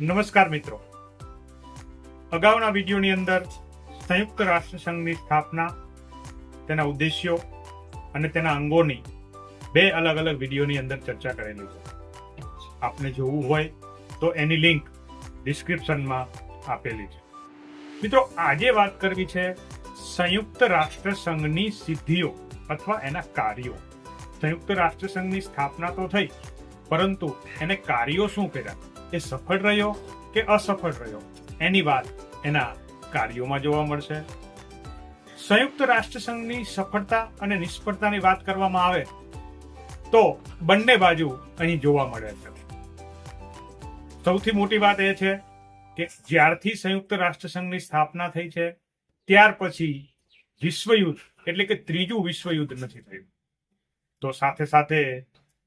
નમસ્કાર મિત્રો. અગાઉના વિડીયોની અંદર સંયુક્ત રાષ્ટ્રસંઘની સ્થાપના, તેના ઉદ્દેશ્યો અને તેના અંગોની બે અલગ અલગ વિડીયોની અંદર ચર્ચા કરેલી છે. આપને જોવું હોય તો એની લિંક ડિસ્ક્રિપ્શનમાં આપેલી છે. મિત્રો, આજે વાત કરવી છે સંયુક્ત રાષ્ટ્રસંઘની સિદ્ધિઓ અથવા એના કાર્યો. સંયુક્ત રાષ્ટ્રસંઘની સ્થાપના તો થઈ, પરંતુ એને કાર્યો શું કર્યા? એ સફળ રહ્યો કે અસફળ રહ્યો? એની વાત એના કાર્યોમાં જોવા મળશે. સંયુક્ત રાષ્ટ્રસંઘની સફળતા અને નિષ્ફળતાની વાત કરવામાં આવે તો બંને બાજુ અહીં જોવા મળે છે. સૌથી મોટી વાત એ છે કે જ્યારથી સંયુક્ત રાષ્ટ્રસંઘની સ્થાપના થઈ છે, ત્યાર પછી વિશ્વયુદ્ધ, એટલે કે ત્રીજું વિશ્વયુદ્ધ નથી થયું. તો સાથે સાથે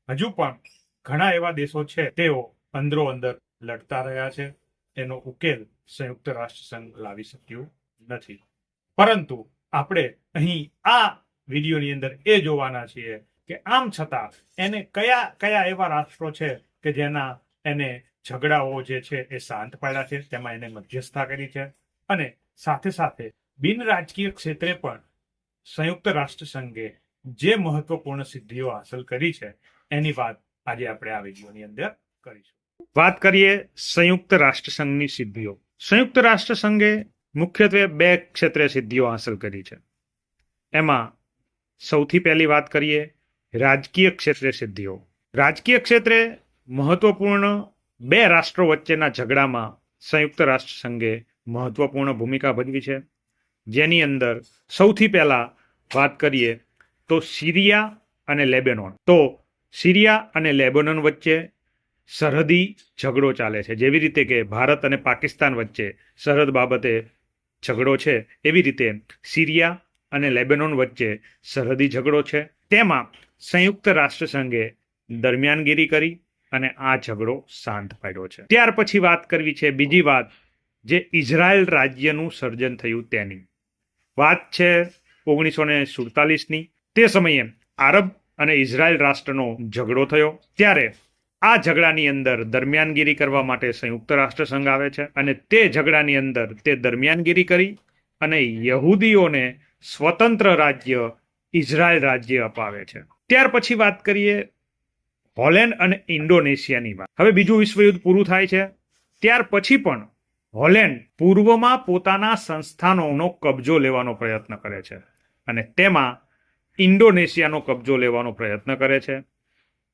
હજુ પણ ઘણા એવા દેશો છે તેઓ અંદરો અંદર લડતા રહ્યા છે. એનો ઉકેલ સંયુક્ત રાષ્ટ્ર સંઘ લાવી શક્યું નથી. પરંતુ આપણે અહીં આ વિડીયોની અંદર એ જોવાના છીએ કે આમ છતાં એને કયા કયા એવા રાષ્ટ્રો છે કે જેના એને ઝઘડાઓ જે છે એ શાંત પાડ્યા છે, તેમાં એને મધ્યસ્થતા કરી છે અને સાથે સાથે બિન રાજકીય ક્ષેત્રે પણ સંયુક્ત રાષ્ટ્ર સંઘે જે મહત્વપૂર્ણ સિદ્ધિઓ હાંસલ કરી છે, એની વાત આજે આપણે આ વિડીયોની અંદર કરીશું. વાત કરીએ સંયુક્ત રાષ્ટ્રસંઘની સિદ્ધિઓ. સંયુક્ત રાષ્ટ્રસંઘે મુખ્યત્વે બે ક્ષેત્રે સિદ્ધિઓ હાંસલ કરી છે. એમાં સૌથી પહેલી વાત કરીએ રાજકીય ક્ષેત્રે સિદ્ધિઓ. રાજકીય ક્ષેત્રે મહત્વપૂર્ણ બે રાષ્ટ્રો વચ્ચેના ઝઘડામાં સંયુક્ત રાષ્ટ્રસંઘે મહત્વપૂર્ણ ભૂમિકા ભજવી છે. જેની અંદર સૌથી પહેલાં વાત કરીએ તો સિરિયા અને લેબેનોન. તો સિરિયા અને લેબેનોન વચ્ચે સરહદી ઝઘડો ચાલે છે. જેવી રીતે કે ભારત અને પાકિસ્તાન વચ્ચે સરહદ બાબતે ઝઘડો છે, એવી રીતે સિરિયા અને લેબેનોન વચ્ચે સરહદી ઝઘડો છે. તેમાં સંયુક્ત રાષ્ટ્રસંઘે દરમિયાનગીરી કરી અને આ ઝઘડો શાંત પાડ્યો છે. ત્યાર પછી વાત કરવી છે બીજી વાત, જે ઇઝરાયલ રાજ્યનું સર્જન થયું તેની. વાત છે ઓગણીસો ને સુડતાલીસની. તે સમયે આરબ અને ઇઝરાયલ રાષ્ટ્રનો ઝઘડો થયો. ત્યારે આ ઝઘડાની અંદર દરમિયાનગીરી કરવા માટે સંયુક્ત રાષ્ટ્ર સંઘ આવે છે અને તે ઝઘડાની અંદર તે દરમિયાનગીરી કરી અને યહૂદીઓને સ્વતંત્ર રાજ્ય ઇઝરાયલ રાજ્ય અપાવે છે. ત્યાર પછી વાત કરીએ હોલેન્ડ અને ઇન્ડોનેશિયાની વાત. હવે બીજું વિશ્વયુદ્ધ પૂરું થાય છે. ત્યાર પછી પણ હોલેન્ડ પૂર્વમાં પોતાના સંસ્થાનોનો કબજો લેવાનો પ્રયત્ન કરે છે અને તેમાં ઇન્ડોનેશિયાનો કબજો લેવાનો પ્રયત્ન કરે છે.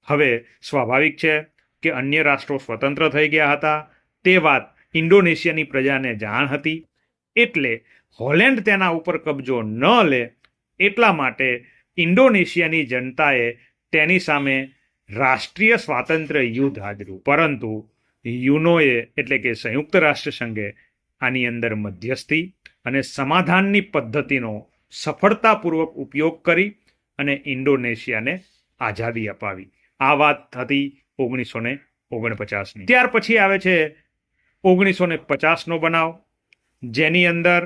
હવે સ્વાભાવિક છે કે અન્ય રાષ્ટ્રો સ્વતંત્ર થઈ ગયા હતા. તે વાત ઇન્ડોનેશિયાની પ્રજાને જાણ હતી. એટલે હોલેન્ડ તેના ઉપર કબજો ન લે એટલા માટે ઇન્ડોનેશિયાની જનતાએ તેની સામે રાષ્ટ્રીય સ્વાતંત્ર્ય યુદ્ધ હાજર્યું. પરંતુ યુનોએ એટલે કે સંયુક્ત રાષ્ટ્ર સંઘે આની અંદર મધ્યસ્થી અને સમાધાનની પદ્ધતિનો સફળતાપૂર્વક ઉપયોગ કરી અને ઇન્ડોનેશિયાને આઝાદી અપાવી. આ વાત હતી ઓગણીસો ને ઓગણપચાસની. ત્યાર પછી આવે છે ઓગણીસો ને પચાસનો બનાવ, જેની અંદર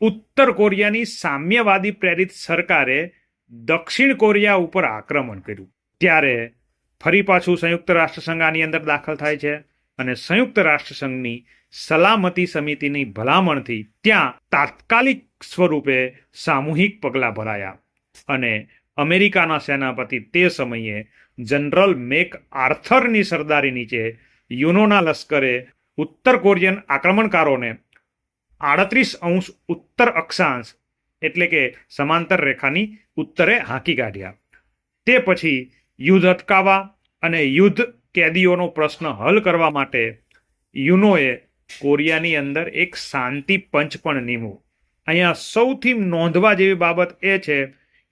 ઉત્તર કોરિયાની સામ્યવાદી પ્રેરિત સરકારે દક્ષિણ કોરિયા ઉપર આક્રમણ કર્યું. ત્યારે ફરી પાછું સંયુક્ત રાષ્ટ્રસંઘ આની અંદર દાખલ થાય છે અને સંયુક્ત રાષ્ટ્રસંઘની સલામતી સમિતિની ભલામણથી ત્યાં તાત્કાલિક સ્વરૂપે સામૂહિક પગલાં ભરાયા અને અમેરિકાના સેનાપતિ તે સમયે જનરલ મેક આર્થરની સરદારી નીચે યુનોના લશ્કરે ઉત્તર કોરિયન આક્રમણકારોને આડત્રીસ અંશ ઉત્તર અક્ષાંશ, એટલે કે સમાંતર રેખાની ઉત્તરે હાંકી કાઢ્યા. તે પછી યુદ્ધ અટકાવવા અને યુદ્ધ કેદીઓનો પ્રશ્ન હલ કરવા માટે યુનોએ કોરિયાની અંદર એક શાંતિ પંચ પણ નીમવું અહીંયા સૌથી નોંધવા જેવી બાબત એ છે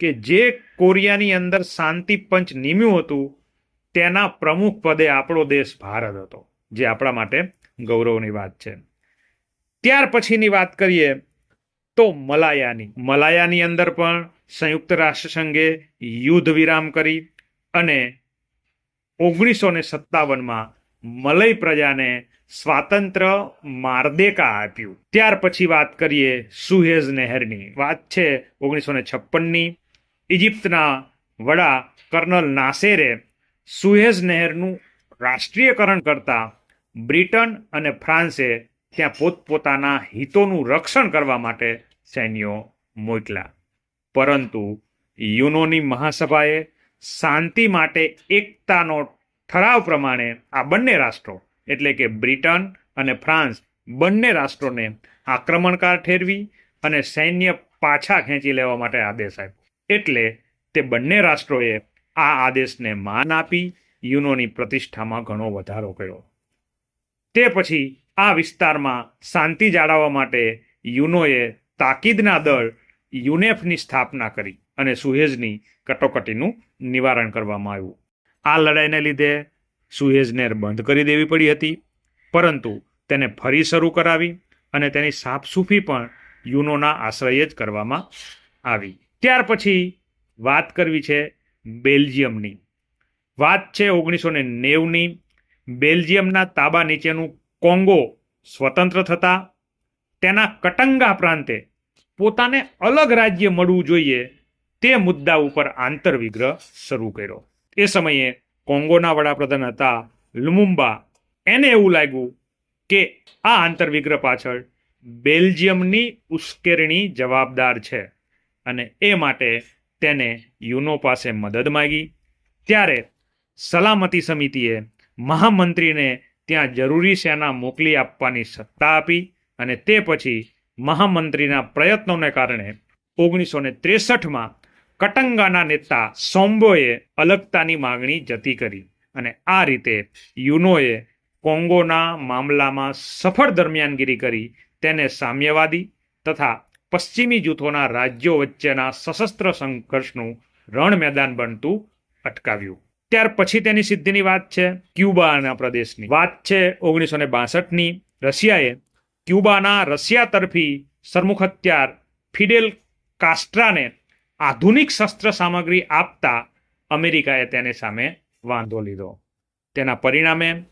કે જે કોરિયાની અંદર શાંતિ પંચ નિમ્યું હતું, તેના પ્રમુખ પદે આપણો દેશ ભારત હતો, જે આપણા માટે ગૌરવની વાત છે. ત્યાર પછીની વાત કરીએ તો મલાયાની. મલાયાની અંદર પણ સંયુક્ત રાષ્ટ્ર સંઘે યુદ્ધ વિરામ કરી અને ઓગણીસો ને સત્તાવનમાં મલય પ્રજાને સ્વાતંત્ર માર્દેકા આપ્યું. ત્યાર પછી વાત કરીએ સુહેઝ નહેરની. વાત છે ઓગણીસો ને છપ્પનની. ઇજિપ્તના વડા કર્નલ નાસેરે સુએઝ નહેરનું રાષ્ટ્રીયકરણ કરતા બ્રિટન અને ફ્રાન્સે ત્યાં પોતપોતાના હિતોનું રક્ષણ કરવા માટે સૈન્યો મોકલ્યા. પરંતુ યુનોની મહાસભાએ શાંતિ માટે એકતાનો ઠરાવ પ્રમાણે આ બંને રાષ્ટ્રો, એટલે કે બ્રિટન અને ફ્રાન્સ, બંને રાષ્ટ્રોને આક્રમણકાર ઠેરવી અને સૈન્ય પાછા ખેંચી લેવા માટે આદેશ આપ્યો. એટલે તે બંને રાષ્ટ્રોએ આ આદેશને માન આપી યુનોની પ્રતિષ્ઠામાં ઘણો વધારો કર્યો. તે પછી આ વિસ્તારમાં શાંતિ જાળવવા માટે યુનોએ તાકીદના દળ યુનેફની સ્થાપના કરી અને સુહેજની કટોકટીનું નિવારણ કરવામાં આવ્યું. આ લડાઈને લીધે સુહેજને બંધ કરી દેવી પડી હતી, પરંતુ તેને ફરી શરૂ કરાવી અને તેની સાફસૂફી પણ યુનોના આશ્રયે જ કરવામાં આવી. ત્યાર પછી વાત કરવી છે બેલ્જિયમની. વાત છે ઓગણીસો ને નેવની. બેલ્જિયમના તાબા નીચેનું કોંગો સ્વતંત્ર થતા તેના કટંગા પ્રાંતે પોતાને અલગ રાજ્ય મળવું જોઈએ તે મુદ્દા ઉપર આંતરવિગ્રહ શરૂ કર્યો. એ સમયે કોંગોના વડાપ્રધાન હતા લુમુમ્બા. એને એવું લાગ્યું કે આ આંતરવિગ્રહ પાછળ બેલ્જિયમની ઉશ્કેરણી જવાબદાર છે. અને એ માટે તેને યુનો પાસે મદદ માંગી. ત્યારે સલામતી સમિતિએ મહામંત્રીને ત્યાં જરૂરી સેના મોકલી આપવાની સત્તા આપી અને તે પછી મહામંત્રીના પ્રયત્નોને કારણે ઓગણીસો ને ત્રેસઠમાં કટંગાના નેતા સોમ્બોએ અલગતાની માગણી જતી કરી અને આ રીતે યુનોએ કોંગોના મામલામાં સફળ દરમિયાનગીરી કરી, તેને સામ્યવાદી તથા પશ્ચિમી જૂથોના રાજ્યો વચ્ચેના સશસ્ત્ર સંઘર્ષનું રણ મેદાન બનતું અટકાવ્યું. ત્યાર પછી તેની સિદ્ધિની વાત છે, ક્યુબાના પ્રદેશની. વાત છે ઓગણીસો ને બાસઠની. રશિયાએ ક્યુબાના રશિયા તરફી સરમુખ હત્યાર ફિડેલ કાસ્ટ્રાને આધુનિક શસ્ત્ર સામગ્રી આપતા અમેરિકાએ તેની સામે વાંધો લીધો. તેના પરિણામે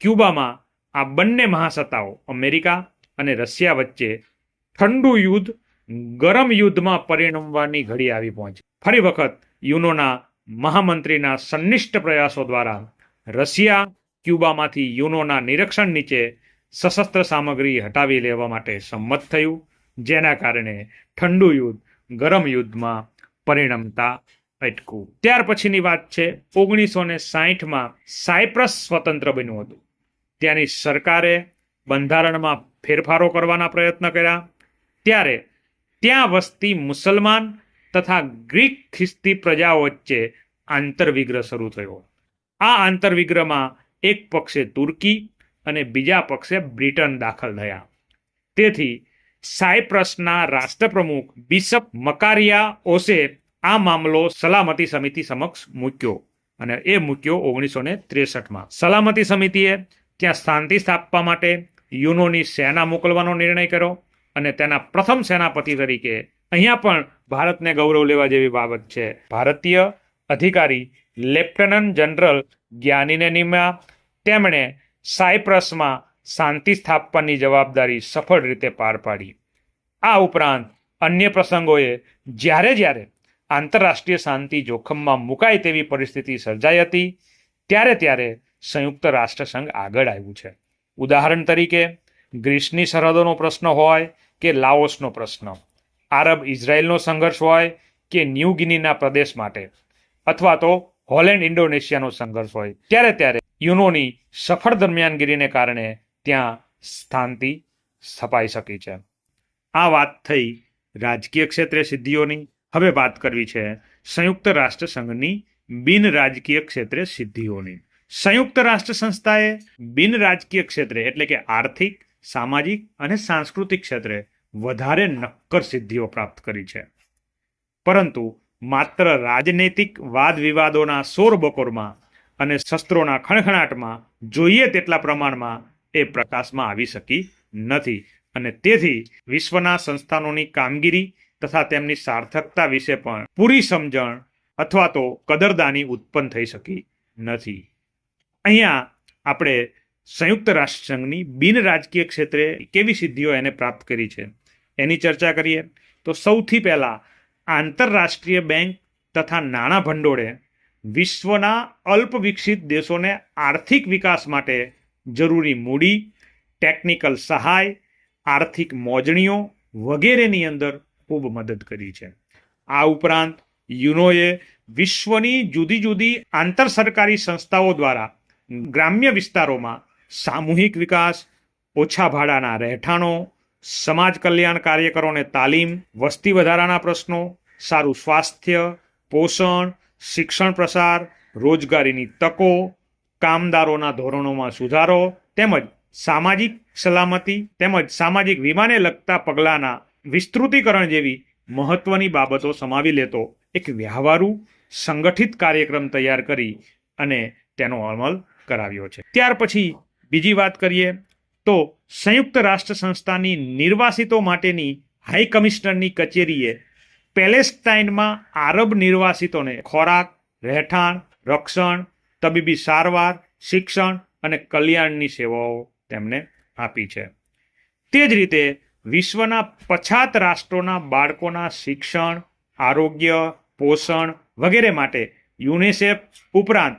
ક્યુબામાં આ બંને મહાસત્તાઓ, અમેરિકા અને રશિયા વચ્ચે ઠંડુ યુદ્ધ, ગરમ યુદ્ધમાં પરિણમવાની ઘડી આવી પહોંચી. ફરી વખત યુનોના મહામંત્રીના સંનિષ્ઠ પ્રયાસો દ્વારા રશિયા, ક્યુબામાંથી યુનોના નિરીક્ષણ નીચે સશસ્ત્ર સામગ્રી હટાવી લેવા માટે સંમત થયું, જેના કારણે ઠંડુ યુદ્ધ, ગરમ યુદ્ધમાં પરિણમતા અટકું. ત્યાર પછીની વાત છે, ઓગણીસો ને સાહીઠમાં સાયપ્રસ સ્વતંત્ર બન્યું હતું. ત્યાંની સરકારે બંધારણમાં ફેરફારો કરવાના પ્રયત્ન કર્યા. ત્યારે ત્યાં વસતી મુસલમાન તથા ગ્રીક ખ્રિસ્તી પ્રજાઓ વચ્ચે આંતરવિગ્રહ શરૂ થયો. આ આંતરવિગ્રહમાં એક પક્ષે તુર્કી અને બીજા પક્ષે બ્રિટન દાખલ થયા. તેથી સાયપ્રસના રાષ્ટ્રપ્રમુખ બિશપ મકારિયા ઓસે આ મામલો સલામતી સમિતિ સમક્ષ મૂક્યો અને એ મૂક્યો ઓગણીસો ને ત્રેસઠમાં. સલામતી સમિતિએ ત્યાં શાંતિ સ્થાપવા માટે યુનોની સેના મોકલવાનો નિર્ણય કર્યો. અને તેના પ્રથમ સેનાપતિ તરીકે અહીંયા પણ ભારતને ગૌરવ લેવા જેવી બાબત છે. ભારતીય અધિકારી લેફ્ટનન્ટ જનરલ જ્ઞાનીને નિમ્યા તેમણે સાયપ્રસમાં શાંતિ સ્થાપવાની જવાબદારી સફળ રીતે પાર પાડી. આ ઉપરાંત અન્ય પ્રસંગોએ જ્યારે જ્યારે આંતરરાષ્ટ્રીય શાંતિ જોખમમાં મુકાય તેવી પરિસ્થિતિ સર્જાઈ હતી, ત્યારે ત્યારે સંયુક્ત રાષ્ટ્રસંઘ આગળ આવ્યું છે. ઉદાહરણ તરીકે, ગ્રીસની સરહદોનો પ્રશ્ન હોય કે લાઓસનો પ્રશ્ન. આરબ ઇઝરાયલનો સંઘર્ષ હોય કે ન્યૂ ગિનીના પ્રદેશ માટે. અથવા તો હોલેન્ડ ઇન્ડોનેશિયાનો સંઘર્ષ હોય. ત્યારે ત્યારે યુનોની સફળ દરમિયાનગીરીને કારણે ત્યાં શાંતિ સ્થપાઈ શકી છે. આ વાત થઈ રાજકીય ક્ષેત્રે સિદ્ધિઓની. હવે વાત કરવી છે સંયુક્ત રાષ્ટ્ર સંઘની બિન રાજકીય ક્ષેત્રે સિદ્ધિઓની. સંયુક્ત રાષ્ટ્ર સંસ્થાએ બિન રાજકીય ક્ષેત્રે એટલે કે આર્થિક, સામાજિક અને સાંસ્કૃતિક ક્ષેત્રે વધારે નક્કર સિદ્ધિઓ પ્રાપ્ત કરી છે. પરંતુ માત્ર રાજનૈતિક વાદ વિવાદોના શોર બકોરમાં અને શસ્ત્રોના ખણખણાટમાં જોઈએ તેટલા પ્રમાણમાં એ પ્રકાશમાં આવી શકી નથી અને તેથી વિશ્વના સંસ્થાનોની કામગીરી તથા તેમની સાર્થકતા વિશે પણ પૂરી સમજણ અથવા તો કદરદાની ઉત્પન્ન થઈ શકી નથી. અહીંયા આપણે સંયુક્ત રાષ્ટ્ર સંઘની બિન રાજકીય ક્ષેત્રે કેવી સિદ્ધિઓ એને પ્રાપ્ત કરી છે? એની ચર્ચા કરીએ. તો સૌથી પહેલાં આંતરરાષ્ટ્રીય બેંક તથા નાણાં ભંડોળે વિશ્વના અલ્પ વિકસિત દેશોને આર્થિક વિકાસ માટે જરૂરી મૂડી, ટેકનિકલ સહાય, આર્થિક મોજણીઓ વગેરેની અંદર ખૂબ મદદ કરી છે. આ ઉપરાંત યુનોએ વિશ્વની જુદી જુદી આંતર સરકારી સંસ્થાઓ દ્વારા ગ્રામ્ય વિસ્તારોમાં સામૂહિક વિકાસ, ઓછા ભાડાના રહેઠાણો સમાજ કલ્યાણ કાર્યકરોને તાલીમ, વસ્તી વધારાના પ્રશ્નો, સારું સ્વાસ્થ્ય, પોષણ, શિક્ષણ પ્રસાર, રોજગારીની તકો, કામદારોના ધોરણોમાં સુધારો, તેમજ સામાજિક સલામતી, તેમજ સામાજિક વીમાને લગતા પગલાંના વિસ્તૃતીકરણ જેવી મહત્વની બાબતો સમાવી લેતો એક વ્યવહારુ, સંગઠિત કાર્યક્રમ તૈયાર કરી અને તેનો અમલ કરાવ્યો છે. ત્યાર પછી બીજી વાત કરીએ તો સંયુક્ત રાષ્ટ્ર સંસ્થાની નિર્વાસિતો માટેની હાઈ કમિશનરની કચેરીએ પેલેસ્ટાઇનમાં આરબ નિર્વાસિતોને ખોરાક, રહેઠાણ, રક્ષણ, તબીબી સારવાર, શિક્ષણ અને કલ્યાણની સેવાઓ તેમને આપી છે. તે જ રીતે વિશ્વના પછાત રાષ્ટ્રોના બાળકોના શિક્ષણ, આરોગ્ય, પોષણ વગેરે માટે યુનિસેફ ઉપરાંત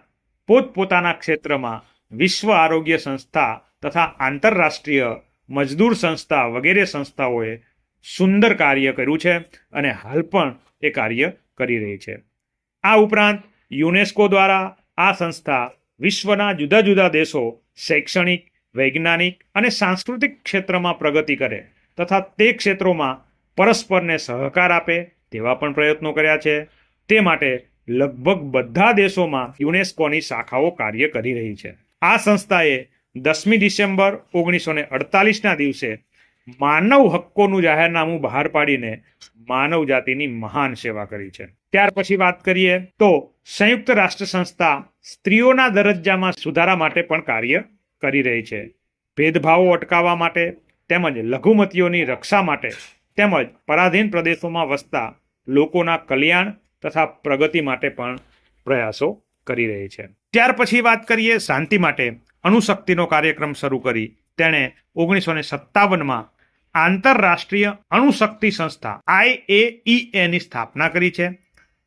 પોતપોતાના ક્ષેત્રમાં વિશ્વ આરોગ્ય સંસ્થા તથા આંતરરાષ્ટ્રીય મજદૂર સંસ્થા વગેરે સંસ્થાઓએ સુંદર કાર્ય કર્યું છે અને હાલ પણ એ કાર્ય કરી રહી છે. આ ઉપરાંત યુનેસ્કો દ્વારા આ સંસ્થા વિશ્વના જુદા જુદા દેશો શૈક્ષણિક, વૈજ્ઞાનિક અને સાંસ્કૃતિક ક્ષેત્રમાં પ્રગતિ કરે તથા તે ક્ષેત્રોમાં પરસ્પરને સહકાર આપે તેવા પણ પ્રયત્નો કર્યા છે. તે માટે લગભગ બધા દેશોમાં યુનેસ્કોની શાખાઓ કાર્ય કરી રહી છે. આ સંસ્થાએ દસમી ડિસેમ્બર ઓગણીસો ને અડતાલીસના દિવસે માનવ હક્કોનું જાહેરનામું બહાર પાડીને માનવ જાતિની મહાન સેવા કરી છે. ત્યાર પછી વાત કરીએ તો સંયુક્ત રાષ્ટ્ર સંસ્થા સ્ત્રીઓના દરજ્જામાં સુધારા માટે પણ કાર્ય કરી રહી છે. ભેદભાવો અટકાવવા માટે તેમજ લઘુમતીઓની રક્ષા માટે તેમજ પરાધીન પ્રદેશોમાં વસતા લોકોના કલ્યાણ તથા પ્રગતિ માટે પણ પ્રયાસો કરી રહી છે. ત્યાર પછી વાત કરીએ શાંતિ માટે. અણુશક્તિનો કાર્યક્રમ શરૂ કરી તેણે ઓગણીસો ને સત્તાવનમાં આંતરરાષ્ટ્રીય અણુશક્તિ સંસ્થા આઈએઈએ ની સ્થાપના કરી છે.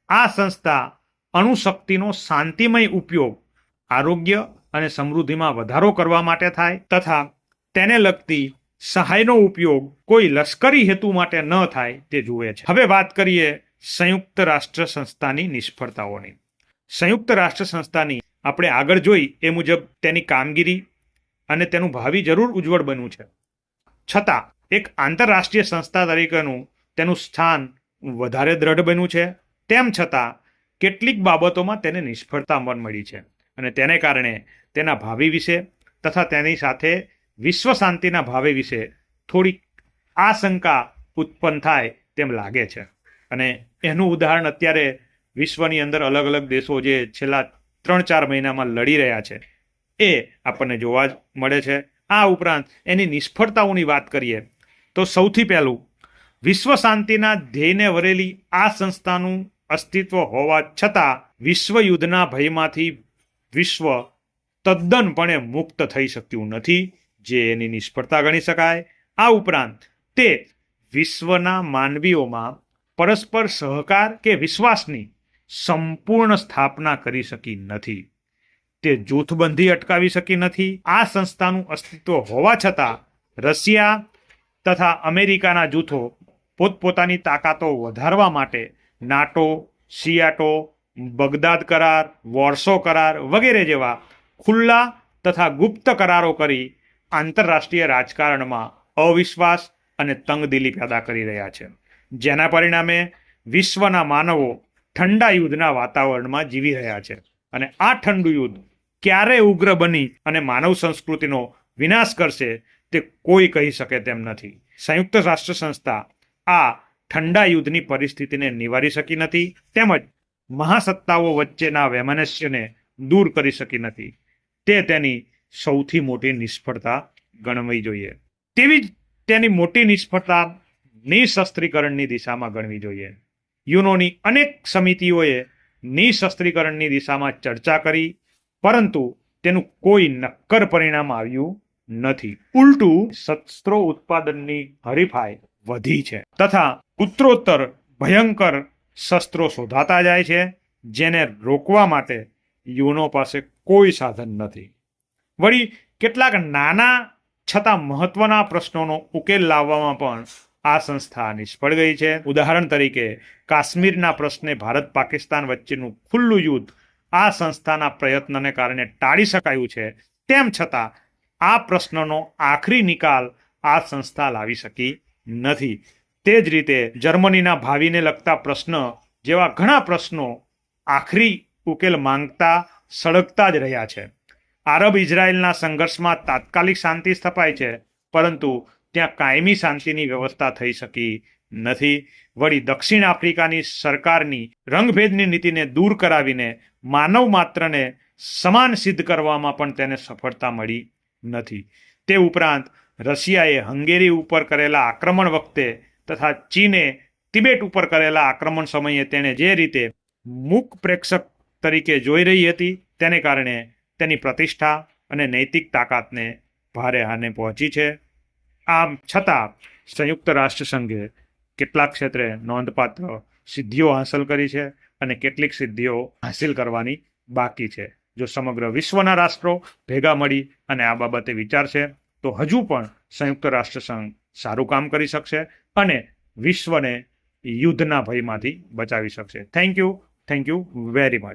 આ સંસ્થા અણુશક્તિનો શાંતિમય ઉપયોગ આરોગ્ય અને સમૃદ્ધિમાં વધારો કરવા માટે થાય તથા તેને લગતી સહાયનો ઉપયોગ કોઈ લશ્કરી હેતુ માટે ન થાય તે જુએ છે. હવે વાત કરીએ સંયુક્ત રાષ્ટ્ર સંસ્થાની નિષ્ફળતાઓની. સંયુક્ત રાષ્ટ્ર સંસ્થાની આપણે આગળ જોઈ એ મુજબ તેની કામગીરી અને તેનું ભાવિ જરૂર ઉજ્જવળ બન્યું છે. છતાં, એક આંતરરાષ્ટ્રીય સંસ્થા તરીકેનું તેનું સ્થાન વધારે દ્રઢ બન્યું છે. તેમ છતાં, કેટલીક બાબતોમાં તેને નિષ્ફળતા મળી છે અને તેને કારણે તેના ભાવિ વિશે તથા તેની સાથે વિશ્વ શાંતિના ભાવે વિશે થોડીક આશંકા ઉત્પન્ન થાય તેમ લાગે છે. અને એનું ઉદાહરણ અત્યારે વિશ્વની અંદર અલગ અલગ દેશો જે છેલ્લા ત્રણ ચાર મહિનામાં લડી રહ્યા છે. એ આપણને જોવા મળે છે. આ ઉપરાંત એની નિષ્ફળતાઓની વાત કરીએ, તો સૌથી પહેલું, વિશ્વ શાંતિના ધ્યેયને વરેલી આ સંસ્થાનું અસ્તિત્વ હોવા છતાં વિશ્વયુદ્ધના ભયમાંથી વિશ્વ તદ્દનપણે મુક્ત થઈ શક્યું નથી, જે એની નિષ્ફળતા ગણી શકાય. આ ઉપરાંત તે વિશ્વના માનવીઓમાં પરસ્પર સહકાર કે વિશ્વાસની સંપૂર્ણ સ્થાપના કરી શકી નથી. તે જૂથબંધી અટકાવી શકી નથી. આ સંસ્થાનું અસ્તિત્વ હોવા છતાં રશિયા તથા અમેરિકાના જૂથો પોતપોતાની તાકાતો વધારવા માટે નાટો સિયાટો બગદાદ કરાર, વોર્સો કરાર વગેરે જેવા ખુલ્લા તથા ગુપ્ત કરારો કરી આંતરરાષ્ટ્રીય રાજકારણમાં અવિશ્વાસ અને તંગદિલી પેદા કરી રહ્યા છે. જેના પરિણામે વિશ્વના માનવો ઠંડા યુદ્ધના વાતાવરણમાં જીવી રહ્યા છે. અને આ ઠંડુ યુદ્ધ ક્યારે ઉગ્ર બની અને માનવ સંસ્કૃતિનો વિનાશ કરશે તે કોઈ કહી શકે તેમ નથી. સંયુક્ત રાષ્ટ્ર સંસ્થા આ ઠંડા યુદ્ધની પરિસ્થિતિને નિવારી શકી નથી તેમજ મહાસત્તાઓ વચ્ચેના વૈમનસ્યને દૂર કરી શકી નથી. તે તેની સૌથી મોટી નિષ્ફળતા ગણવી જોઈએ. તેવી જ તેની મોટી નિષ્ફળતા નિશસ્ત્રીકરણની દિશામાં ગણવી જોઈએ. યુનોની અનેક સમિતિઓએ નિશસ્ત્રીકરણની દિશામાં ચર્ચા કરી, પરંતુ તેનું કોઈ નક્કર પરિણામ આવ્યું નથી. ઉલટું, શસ્ત્રો ઉત્પાદનની હરીફાઈ વધી છે તથા ઉત્તરોત્તર ભયંકર શસ્ત્રો શોધાતા જાય છે, જેને રોકવા માટે યુનો પાસે કોઈ સાધન નથી. વળી, કેટલાક નાના છતાં મહત્વના પ્રશ્નોનો ઉકેલ લાવવામાં પણ આ સંસ્થા નિષ્ફળ ગઈ છે. ઉદાહરણ તરીકે, કાશ્મીરના પ્રશ્ને ભારત પાકિસ્તાન વચ્ચેનું ખુલ્લું યુદ્ધ આ સંસ્થાના પ્રયત્નને કારણે ટાળી શકાયું છે. તેમ છતાં, આ પ્રશ્નનો આખરી નિકાલ આ સંસ્થા લાવી શકી નથી. તે જ રીતે, જર્મનીના ભાવિને લગતા પ્રશ્ન જેવા ઘણા પ્રશ્નો આખરી ઉકેલ માંગતા સળગતા જ રહ્યા છે. આરબ ઇઝરાયલના સંઘર્ષમાં તાત્કાલિક શાંતિ સ્થપાય છે, પરંતુ ત્યાં કાયમી શાંતિની વ્યવસ્થા થઈ શકી નથી. વળી દક્ષિણ આફ્રિકાની સરકારની રંગભેદની નીતિને દૂર કરાવીને માનવ માત્રને સમાન સિદ્ધ કરવામાં પણ તેને સફળતા મળી નથી. તે ઉપરાંત રશિયાએ હંગેરી ઉપર કરેલા આક્રમણ વખતે તથા ચીને તિબેટ ઉપર કરેલા આક્રમણ સમયે તેણે જે રીતે મૂક પ્રેક્ષક તરીકે જોઈ રહી હતી તેને કારણે તેની પ્રતિષ્ઠા અને નૈતિક તાકાતને ભારે હાને પહોંચી છે. આમ છતાં સંયુક્ત રાષ્ટ્રસંઘે કેટલાક ક્ષેત્રે નોંધપાત્ર સિદ્ધિઓ હાંસલ કરી છે અને કેટલીક સિદ્ધિઓ હાંસિલ કરવાની બાકી છે. જો સમગ્ર વિશ્વના રાષ્ટ્રો ભેગા મળી અને આ બાબતે વિચારશે તો હજુ પણ સંયુક્ત રાષ્ટ્રસંઘ સારું કામ કરી શકશે અને વિશ્વને યુદ્ધના ભયમાંથી બચાવી શકશે. Thank you thank you very much